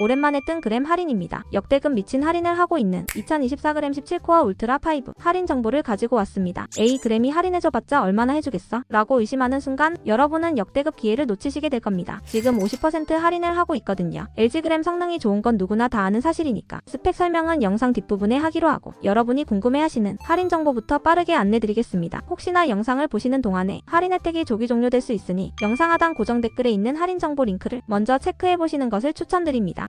오랜만에 뜬 그램 할인입니다. 역대급 미친 할인을 하고 있는 2024g 17코어 울트라 5 할인 정보를 가지고 왔습니다. A 그램이 할인해줘봤자 얼마나 해주겠어? 라고 의심하는 순간 여러분은 역대급 기회를 놓치시게 될 겁니다. 지금 50% 할인을 하고 있거든요. LG 그램 성능이 좋은 건 누구나 다 아는 사실이니까 스펙 설명은 영상 뒷부분에 하기로 하고 여러분이 궁금해하시는 할인 정보부터 빠르게 안내드리겠습니다. 혹시나 영상을 보시는 동안에 할인 혜택이 조기 종료될 수 있으니 영상 하단 고정 댓글에 있는 할인 정보 링크를 먼저 체크해 보시는 것을 추천드립니다.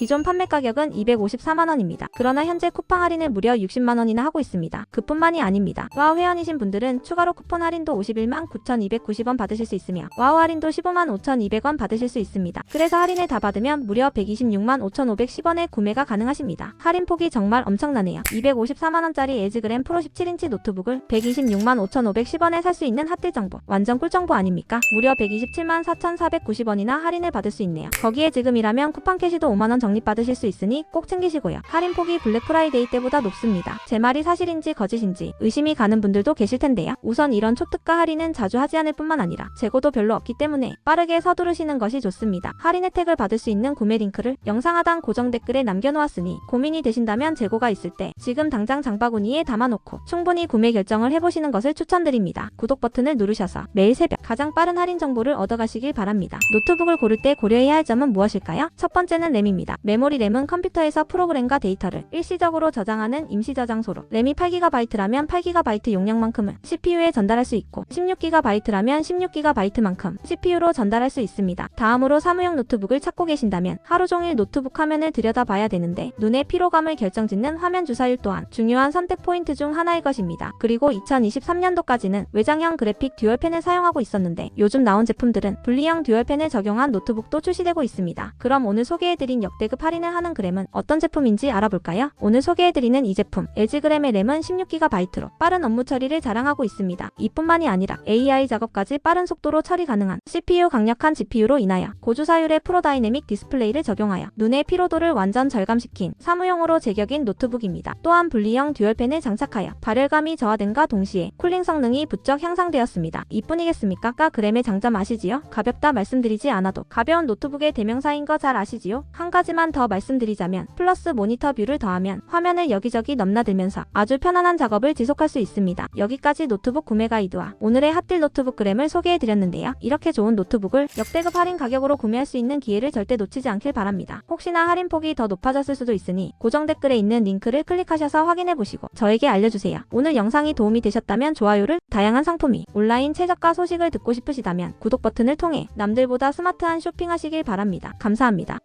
기존 판매 가격은 254만원입니다. 그러나 현재 쿠팡 할인을 무려 60만원이나 하고 있습니다. 그뿐만이 아닙니다. 와우 회원이신 분들은 추가로 쿠폰 할인도 51만 9,290원 받으실 수 있으며 와우 할인도 15만 5,200원 받으실 수 있습니다. 그래서 할인을 다 받으면 무려 126만 5,510원에 구매가 가능하십니다. 할인 폭이 정말 엄청나네요. 254만원짜리 에즈그램 프로 17인치 노트북을 126만 5,510원에 살 수 있는 핫딜 정보. 완전 꿀 정보 아닙니까? 무려 127만 4,490원이나 할인을 받을 수 있네요. 거기에 지금이라면 쿠팡 캐시도 5만원 적립받으실 수 있으니 꼭 챙기시고요. 할인 폭이 블랙 프라이데이 때보다 높습니다. 제 말이 사실인지 거짓인지 의심이 가는 분들도 계실 텐데요. 우선 이런 초특가 할인은 자주 하지 않을 뿐만 아니라 재고도 별로 없기 때문에 빠르게 서두르시는 것이 좋습니다. 할인 혜택을 받을 수 있는 구매 링크를 영상 하단 고정 댓글에 남겨놓았으니 고민이 되신다면 재고가 있을 때 지금 당장 장바구니에 담아놓고 충분히 구매 결정을 해보시는 것을 추천드립니다. 구독 버튼을 누르셔서 매일 새벽 가장 빠른 할인 정보를 얻어가시길 바랍니다. 노트북을 고를 때 고려해야 할 점은 무엇일까요? 첫 번째는 램입니다. 메모리 램은 컴퓨터에서 프로그램과 데이터를 일시적으로 저장하는 임시 저장소로 램이 8GB라면 8GB 용량만큼은 CPU에 전달할 수 있고 16GB라면 16GB만큼 CPU로 전달할 수 있습니다. 다음으로 사무용 노트북을 찾고 계신다면 하루 종일 노트북 화면을 들여다봐야 되는데 눈의 피로감을 결정짓는 화면 주사율 또한 중요한 선택 포인트 중 하나일 것입니다. 그리고 2023년도까지는 외장형 그래픽 듀얼펜을 사용하고 있었는데 요즘 나온 제품들은 분리형 듀얼펜을 적용한 노트북도 출시되고 있습니다. 그럼 오늘 소개해드린 역 대급 할인을 하는 그램은 어떤 제품인지 알아볼까요? 오늘 소개해드리는 이 제품 LG 그램의 램은 16GB로 빠른 업무 처리를 자랑하고 있습니다. 이뿐만이 아니라 AI 작업까지 빠른 속도로 처리 가능한 CPU 강력한 GPU로 인하여 고주사율의 프로다이내믹 디스플레이를 적용하여 눈의 피로도를 완전 절감시킨 사무용으로 제격인 노트북입니다. 또한 분리형 듀얼펜을 장착하여 발열감이 저하됨과 동시에 쿨링 성능이 부쩍 향상되었습니다. 이뿐이겠습니까? 까 그램의 장점 아시지요? 가볍다 말씀드리지 않아도 가벼운 노트북의 대명사인 거 잘 아시지요? 한 가지 만 더 말씀드리자면 플러스 모니터 뷰를 더하면 화면을 여기저기 넘나들면서 아주 편안한 작업을 지속할 수 있습니다. 여기까지 노트북 구매 가이드와 오늘의 핫딜 노트북 그램을 소개해드렸는데요. 이렇게 좋은 노트북을 역대급 할인 가격으로 구매할 수 있는 기회를 절대 놓치지 않길 바랍니다. 혹시나 할인 폭이 더 높아졌을 수도 있으니 고정 댓글에 있는 링크를 클릭하셔서 확인해보시고 저에게 알려주세요. 오늘 영상이 도움이 되셨다면 좋아요를 다양한 상품이 온라인 최저가 소식을 듣고 싶으시다면 구독 버튼을 통해 남들보다 스마트한 쇼핑하시길 바랍니다. 감사합니다.